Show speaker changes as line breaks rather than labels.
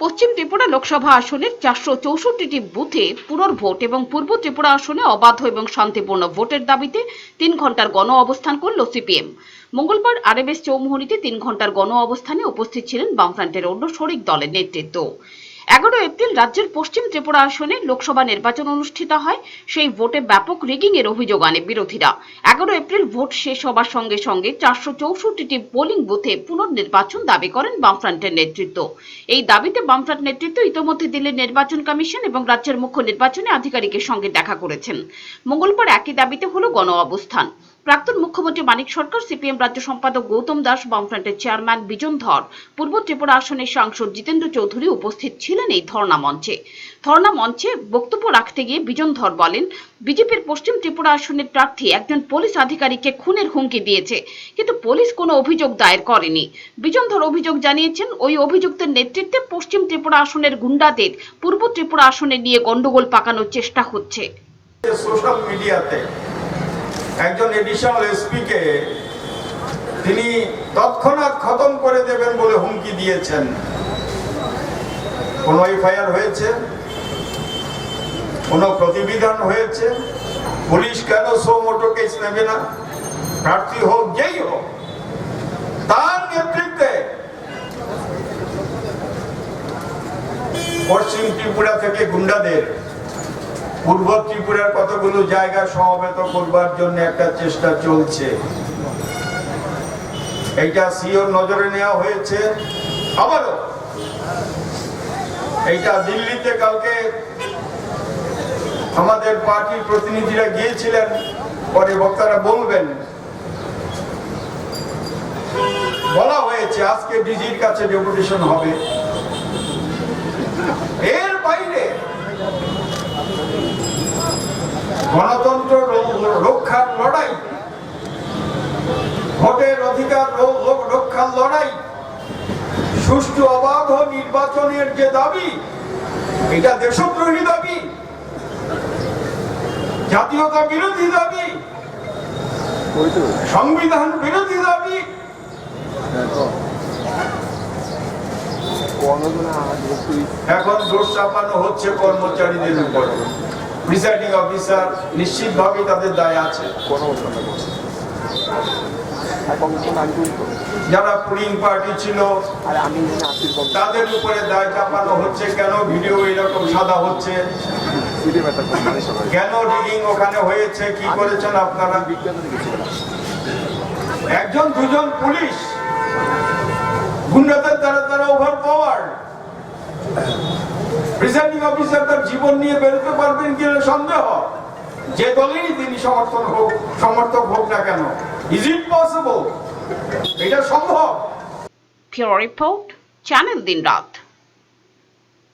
পশ্চিম ত্রিপুরা লোকসভা আসনের চারশো চৌষট্টিটি বুথে পুনর্ভোট এবং পূর্ব ত্রিপুরা আসনে অবাধ এবং শান্তিপূর্ণ ভোটের দাবিতে তিন ঘণ্টার গণ অবস্থান করল সিপিএম। মঙ্গলবার আরএমএস চৌমুহনীতে তিন ঘণ্টার গণ অবস্থানে উপস্থিত ছিলেন বামফ্রন্টের অন্য শরিক দলের নেতৃত্ব। এগারো এপ্রিল রাজ্যের পশ্চিম ত্রিপুরা আসনে লোকসভা নির্বাচন অনুষ্ঠিত হয়। সেই ভোটে ব্যাপক রিগিং এর অভিযোগ আনে বিরোধীরা। এগারো এপ্রিল ভোট শেষ হবার সঙ্গে সঙ্গে চারশো চৌষট্টিটি পোলিং বুথে পুনর্নির্বাচন দাবি করেন বামফ্রন্টের নেতৃত্ব। এই দাবিতে বামফ্রন্ট নেতৃত্ব ইতোমধ্যে দিল্লির নির্বাচন কমিশন এবং রাজ্যের মুখ্য নির্বাচনী আধিকারিকের সঙ্গে দেখা করেছেন। মঙ্গলবার একই দাবিতে হলো গণ অবস্থান। প্রাক্তন মুখ্যমন্ত্রী মানিক সরকার, সিপিএম রাজ্য সম্পাদক গৌতম দাস, বামফ্রন্টের চেয়ারম্যান বিজন ধর, পূর্ব ত্রিপুরা আসনের সাংসদ জিতেন্দ্র চৌধুরী উপস্থিত ছিলেন এই ধর্ণা মঞ্চে। ধর্ণা মঞ্চে বক্তব্য রাখতে গিয়ে বিজন ধর বলেন, বিজেপির পশ্চিম ত্রিপুরা আসনের প্রার্থী একজন পুলিশ আধিকারিককে খুনের হুমকি দিয়েছে, কিন্তু পুলিশ কোনো অভিযোগ দায়ের করেনি। বিজন ধর অভিযোগ জানিয়েছেন, ওই অভিযুক্তের নেতৃত্বে পশ্চিম ত্রিপুরা আসনের গুন্ডাদের পূর্ব ত্রিপুরা আসনে নিয়ে গন্ডগোল পাকানোর চেষ্টা হচ্ছে।
সোশ্যাল মিডিয়াতে একজন এডিশনাল এসপিকে তিনি তৎক্ষণাৎ খতম করে দেবেন বলে হুমকি দিয়েছেন। কোন এফআইআর হয়েছে? কোন প্রতিবিধান হয়েছে? পুলিশ কেন সো মোটো কেস নেবে না? প্রার্থী হোক, যেই হোক, তার নেতৃত্বে পশ্চিম ত্রিপুরা থেকে গুন্ডাদের পূর্ব ত্রিপুরার কতগুলো জায়গা সমবেত করবার জন্য একটা চেষ্টা চলছে? এইটা সিওর নজরে নেওয়া হয়েছে। আবারও, এইটা দিল্লিতে কালকে আমাদের পার্টির প্রতিনিধিরা গিয়েছিলেন, পরে বক্তারা বলবেন। বলা হয়েছে আজকে ডিজির কাছে ডেপুটেশন হবে। এর লড়াই। ভোটের অধিকার রক্ষার লড়াই। সুষ্ঠু অবাধ নির্বাচনের যে দাবি, এটা দেশদ্রোহী দাবি, জাতীয়তা বিরোধী দাবি, সংবিধান বিরোধী দাবি। এখন দোষ চাপানো হচ্ছে কর্মচারীদের উপর। প্রিসাইডিং অফিসার নিশ্চিতভাবে তাদের দায় আছে। যারা পুলিং পার্টি ছিল তাদের উপরে দায় চাপানো হচ্ছে কেন? ভিডিও এরকম সাদা হচ্ছে। কেন রিগিং ওখানে হয়েছে? কি করেছেন আপনারা? একজন দুজন পুলিশ। গুন্ডাদের প্রিসাইডিং অফিসার তার জীবন নিয়ে বেরোতে পারবেন কিনা সন্দেহ? যে দলেরই তিনি সমর্থন হোক, সমর্থক হোক না কেন ইজ ইট পসিবল এটা সম্ভব
রিপোর্ট চ্যানেল দিন রাত